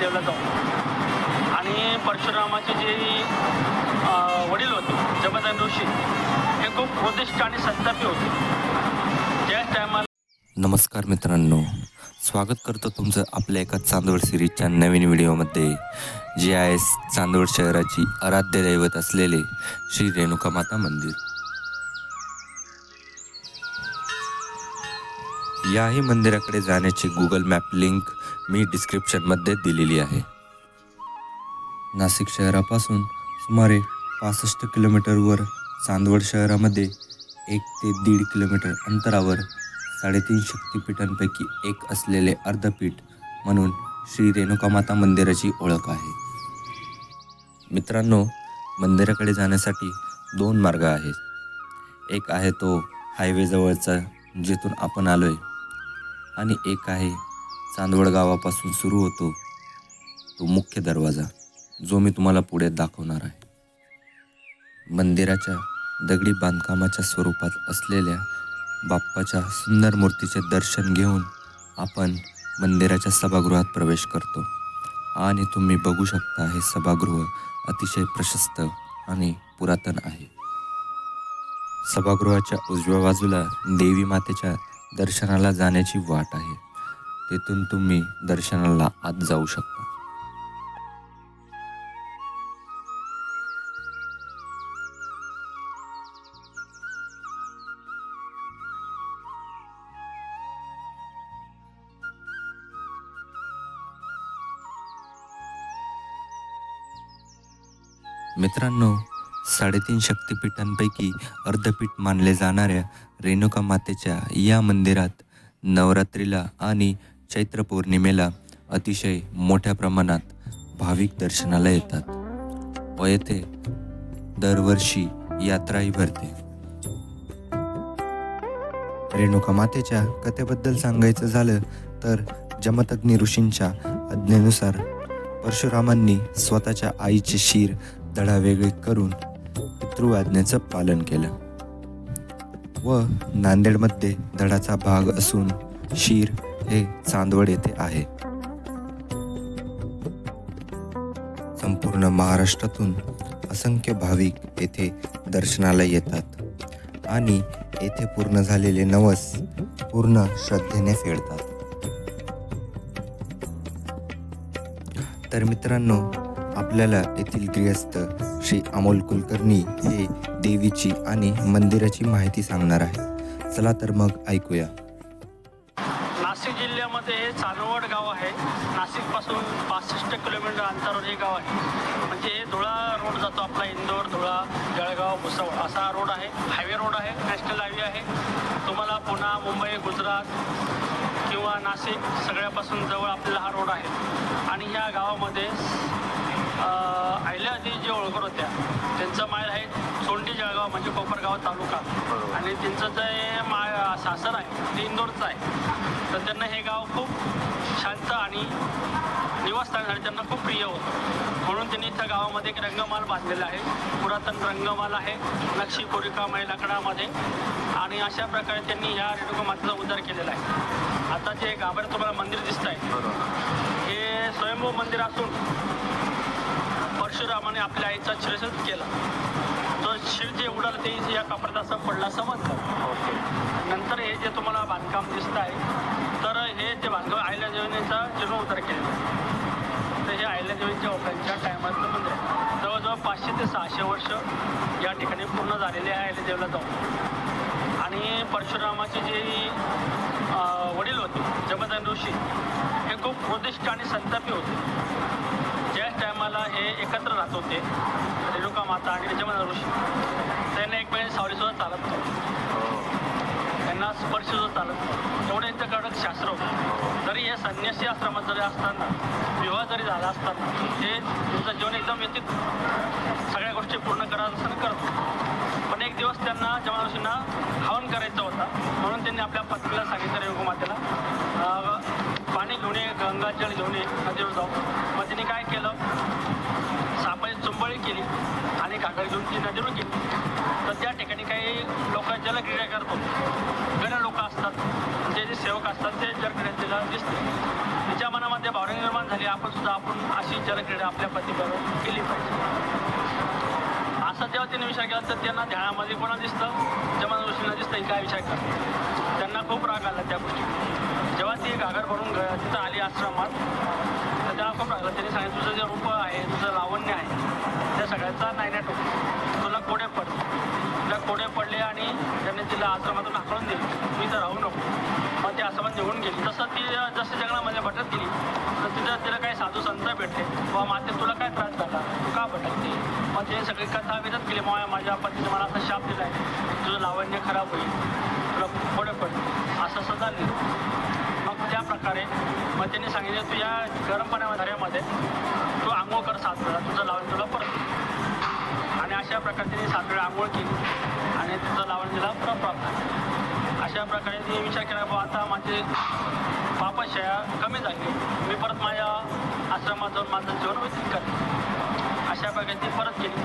अहिल्यादेवला जाऊन आणि परशुरामाचे जे वडील होते जमदन ऋषी हे खूप उद्दिष्ट आणि संतापी होते. ज्या टायमाला नमस्कार मित्रांनो. स्वागत करतो तुमचं आपल्या एका चांदवड सिरीजच्या नवीन व्हिडिओमध्ये. जे आहे चांदवड शहराची आराध्य दैवत असलेले श्री रेणुका माता मंदिर. याही मंदिराकडे जाण्याची गुगल मॅप लिंक मी डिस्क्रिप्शनमध्ये दिलेली आहे. नाशिक शहरापासून सुमारे पासष्ट किलोमीटरवर चांदवड शहरामध्ये एक ते दीड किलोमीटर अंतरावर साडेतीन शक्तिपीठांपैकी एक असलेले अर्धपीठ म्हणून श्री रेणुका माता मंदिराची ओळख आहे. मित्रांनो मंदिराकडे जाण्यासाठी दोन मार्ग आहेत. एक आहे तो हायवेजवळचा जिथून आपण आलो आहे आणि एक आहे चांदवड गावापासून सुरू होतो तो मुख्य दरवाजा जो मी तुम्हाला पुढे दाखवणार आहे. मंदिराच्या दगडी बांधकामाच्या स्वरूपात असलेल्या बाप्पाच्या सुंदर मूर्तीचे दर्शन घेऊन आपण मंदिराच्या सभागृहात प्रवेश करतो. आणि तुम्ही बघू शकता हे सभागृह अतिशय प्रशस्त आणि पुरातन आहे. सभागृहाच्या उजव्या बाजूला देवी मातेच्या दर्शनाला जाण्याची वाट आहे. तेथून तुम्ही दर्शनाला आत जाऊ शकता. मित्रांनो साडेतीन शक्तिपीठांपैकी अर्धपीठ मानले जाणाऱ्या रेणुका मातेच्या या मंदिरात नवरात्रीला आणि चैत्र पौर्णिमेला अतिशय मोठ्या प्रमाणात भाविक दर्शनाला येतात. व येथे दरवर्षी यात्राही भरते. रेणुका मातेच्या कथेबद्दल सांगायचं झालं तर जमतग्नी ऋषींच्या आज्ञेनुसार परशुरामांनी स्वतःच्या आईचे शिर धडा वेगळे करून पितृआज्ञेचं पालन केलं. व नांदेडमध्ये धडाचा भाग असून शीर हे चांदवड येथे आहे. संपूर्ण महाराष्ट्रातून असंख्य भाविक येथे दर्शनाला येतात. आणि येथे पूर्ण झालेले नवस पूर्ण श्रद्धेने फेडतात. तर मित्रांनो आपल्याला येथील गृहस्थ श्री अमोल कुलकर्णी हे देवीची आणि मंदिराची माहिती सांगणार आहे. चला तर मग ऐकूया. जिल्ह्यामध्ये हे चांदवड गाव आहे. नाशिकपासून पासष्ट किलोमीटर अंतरावर हे गाव आहे. म्हणजे हे धुळा रोड जातो आपला इंदोर धुळा जळगाव भुसावळ असा रोड आहे. हायवे रोड आहे. नॅशनल हायवे आहे. तुम्हाला पुणा मुंबई गुजरात किंवा नाशिक सगळ्यापासून जवळ आपल्याला हा रोड आहे. आणि ह्या गावामध्ये अं, अहिल्याआधी जे ओळखत होत्या त्यांचं माळ आहे सोंडी जळगाव म्हणजे कोपरगाव तालुका. आणि त्यांचं जे माळ सासर आहे ते इंदोरचं आहे. तर त्यांना हे गाव खूप शांत आणि निवासस्थानासाठी त्यांना खूप प्रिय होतं. म्हणून त्यांनी त्या गावामध्ये एक रंगमाल बांधलेला आहे. पुरातन रंगमाल आहे. नक्षी कोरिकाम आहे लाकडामध्ये. आणि अशा प्रकारे त्यांनी ह्या रेणुका मातेचा उद्धार केलेला आहे. आता जे गाभाऱ्यात तुम्हाला मंदिर दिसत आहे हे स्वयंभू मंदिर असून परशुरामाने आपल्या आईचा शिरसच केला. तो शिर जे उडाल ते या कापडात असं पडला असं ओके नंतर हे जे तुम्हाला बांधकाम दिसत आहे तर हे जे बांधकाम आयल्या देवणीचा जीर्णोद्धार केलेला आहे. तर हे आयल्या देवीच्या ओकांच्या टायमातलं मंदिर आहे. जवळजवळ पाचशे ते सहाशे वर्ष या ठिकाणी पूर्ण झालेले आहे आयल्या देवला जाऊन. आणि परशुरामाचे जे वडील होते जमदन ऋषी हे खूप उद्दिष्ट आणि संतापी होते. टायमाला हे एकत्र राहत होते. रेणुका माता आणि त्याच्यामध्ये ऋषी. त्यांना एकमेकांची सावलीसुद्धा चालत नव्हती. त्यांना स्पर्श सुद्धा चालत नव्हतं. एवढं यांचं कडक शास्त्र होतं. जरी हे संन्यासी आश्रमात जरी असताना विवाह जरी झाला असताना ते तुमचं जीवन एकदम व्यतीत सगळ्या गोष्टी पूर्ण करत असताना करत. पण एक दिवस त्यांना जमा ऋषींना हवन करायचा होता. म्हणून त्यांनी आपल्या पत्नीला सांगितलं रेणुका मातेला पुणे घेऊन गंगाजल घेऊन नदीवर जाऊ मग तिने काय केलं? सापाची चुंबळी केली आणि काकड घेऊन ती नदीवर गेली तर त्या ठिकाणी काही लोक जलक्रिया करतो. गण लोक असतात. ते जे सेवक असतात ते जलक्रिया तिला दिसते. तिच्या मनामध्ये भावना निर्माण झाली. आपण सुद्धा आपण अशी जलक्रीडा आपल्या पतीबरोबर केली पाहिजे. असा जेव्हा त्यांनी विचार केला तर त्यांना ध्यानामध्ये कोणा दिसतं? जमा दिसतं काय विचार करतात त्यांना खूप राग आला त्या गोष्टी ती घागर करून तिथं आली आश्रमात. तर त्याला खूप राहिलं त्यांनी सांगितलं तुझं जे रूप आहे तुझं लावण्य आहे त्या सगळ्याचा नाही नाटक तुला कोडे पडले. तुला कोडे पडले आणि त्यांनी तिला आश्रमातून हाकलून दिली. मी तर राहू नको. मग ती आश्रमात निघून गेली. तसं ती जसं जंगलामध्ये भटत गेली तर तिथं तिला काही साधू संत भेटले. व माते तुला काय त्रास झाला? तू का भटकते मग ते सगळी कथा विरत केली. मग माझ्या पतीने मला असा शाप दिला आहे तुझं लावण्य खराब होईल. तुला कोडे पडले. असं असं झालं प्रकारे मग त्यांनी सांगितलं तू या गरम पाण्यामध्ये तू आंघोळ कर सात वेळा तुझं लावण तुला परत. आणि अशा प्रकारे तिने सात वेळा आंघोळ केली आणि तुझं लावण तिला परत प्राप्त अशा प्रकारे तिने विचार केला बा आता माझे पापशया कमी झाली. मी परत माझ्या आश्रमात जाऊन माझं जीवन व्यतीत करते अशा प्रकारे ती परत केली.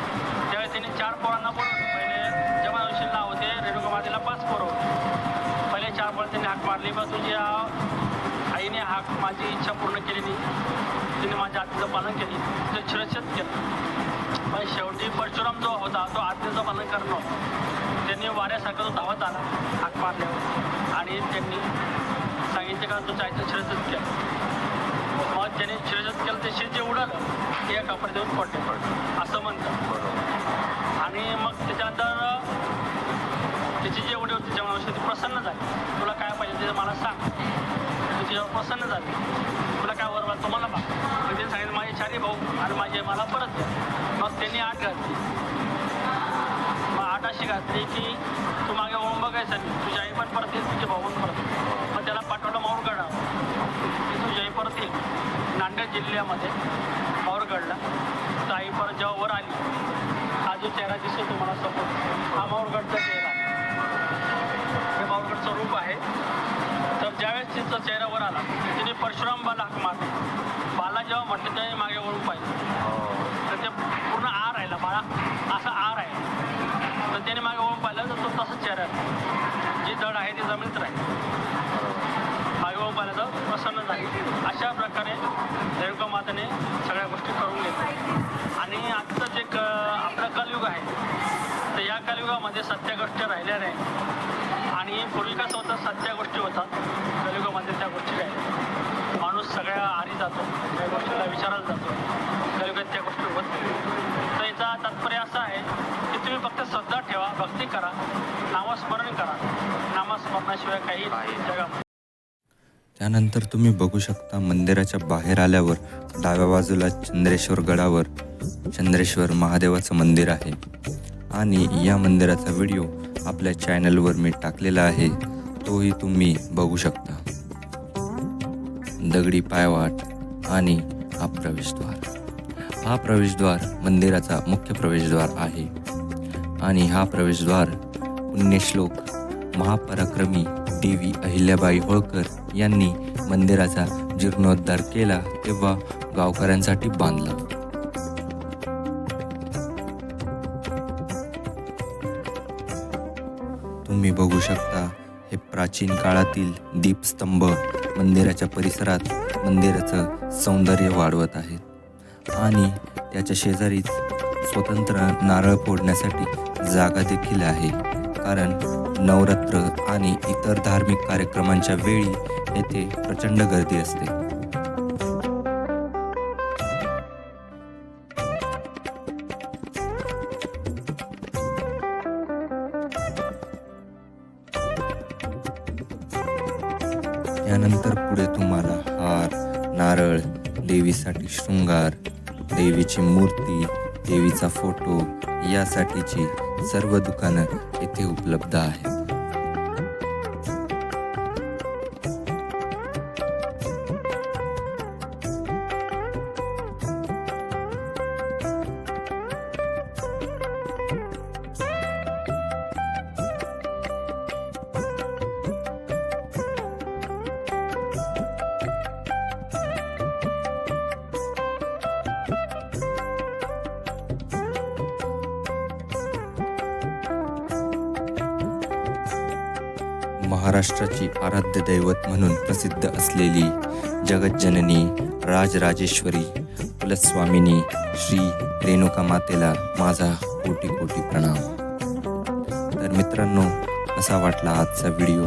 त्यावेळी तिने चार पोरांना बोलवलं. पहिले जेव्हा नाव होते रेणुका मातेला पाच पोरं होते. पहिले चार पोरं त्यांनी हाक मारली. बा तुझ्या हा माझी इच्छा पूर्ण केली तिने माझ्या आज्ञेचं पालन केली. ते शिरच्छेद केलं. पण शेवटी परशुराम जो होता तो आज्ञेचं पालन करणं त्यांनी वाऱ्यासारखा तो धावत आला हाक मारल्यावर. आणि त्यांनी सांगितलं का तो चायचं शिरच्छेद केलं. मग त्याने शिरच्छेद केलं ते शेत जे उडालं. ते कपडे देऊन पडले. पडलं असं म्हणतात. आणि मग त्याच्यानंतर त्याची जी होते होती जेवण ते प्रसन्न झाली. तुला काय पाहिजे ते मला सांग. त्याची जेव्हा प्रसन्न झाली. तुला काय वरवा तुम्हाला मला मग त्यांनी सांगितलं माझे चारी भाऊ आणि माझे मला परत द्या. मग त्यांनी आठ घातली. मग आठ अशी घातली की तू मागे वळून बघायचं नाही. तुझी आई पण परत येईल तुझे भाऊ पण परत मग त्याला पाठवलं माऊरगडा की तुझी आई परत येईल. नांदेड जिल्ह्यामध्ये माऊरगडला तर आई परत जेव्हा वर आली हा जो चेहरा दिसतो तुम्हाला समोर. हा माऊरगडचा चेहरा. हे माऊरगडचं रूप आहे. ज्यावेळेस तिचा चेहरा वर आला तिने परशुराम बाला हाक मारली. बाला जेव्हा म्हटलं त्याने मागे वळून पाहिजे तर ते पूर्ण आ राहिला बाळा असा आ आहे. तर त्याने मागे वळून पाहिलं तर तो तसाच चेहरा जी दड आहे ती जमिनीत राहील. मागे वळून पाहिलं तर प्रसन्न झाली. अशा प्रकारे रेणुका मातेने सगळ्या गोष्टी करून घेतल्या. आणि आजचं जे क आपलं कलयुग आहे तर या कलयुगामध्ये सत्य गोष्टी राहिल्या नाही. आणि पूर्वी कसं होतं सत्य गोष्टी होतात. कलियुगामध्ये त्या गोष्टी काय माणूस सगळ्या आरी जातो त्या गोष्टीला विचारायला जातो. कलियुगात त्या गोष्टी होत नाही. तर याचा तात्पर्य असं आहे की तुम्ही फक्त श्रद्धा ठेवा भक्ती करा नामस्मरण करा. नामस्मरणाशिवाय काही जगामध्ये त्यानंतर तुम्ही बघू शकता मंदिराच्या बाहेर आल्यावर डाव्या बाजूला चंद्रेश्वर गडावर चंद्रेश्वर महादेवाचं मंदिर आहे. आणि या मंदिराचा व्हिडिओ आपल्या चॅनलवर मी टाकलेला आहे तोही तुम्ही बघू शकता. दगडी पायवाट आणि हा प्रवेशद्वार. हा प्रवेशद्वार मंदिराचा मुख्य प्रवेशद्वार आहे आणि हा प्रवेशद्वार पुण्यश्लोक महापराक्रमी देवी अहिल्याबाई होळकर यांनी मंदिराचा जीर्णोद्धार केला तेव्हा गावकऱ्यांसाठी बांधला. तुम्ही बघू शकता हे प्राचीन काळातील दीपस्तंभ मंदिराच्या परिसरात मंदिराचं सौंदर्य वाढवत आहेत. आणि त्याच्या शेजारीच स्वतंत्र नारळ फोडण्यासाठी जागा देखील आहे. कारण नवरात्र आणि इतर धार्मिक कार्यक्रमांच्या वेळी येथे प्रचंड गर्दी असते. त्यानंतर पुढे तुम्हाला हार नारळ देवीसाठी शृंगार देवीची मूर्ती देवीचा फोटो यासाठीची सर्व दुकानं येथे उपलब्ध आहेत. महाराष्ट्राची आराध्य दैवत म्हणून प्रसिद्ध असलेली जगज्जननी राजराजेश्वरी कुलस्वामिनी श्री रेणुका मातेला माझा कोटी कोटी प्रणाम. तर मित्रांनो कसा वाटला आजचा व्हिडिओ?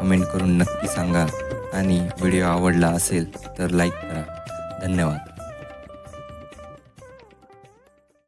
कमेंट करून नक्की सांगा आणि व्हिडिओ आवडला असेल तर लाईक करा. धन्यवाद.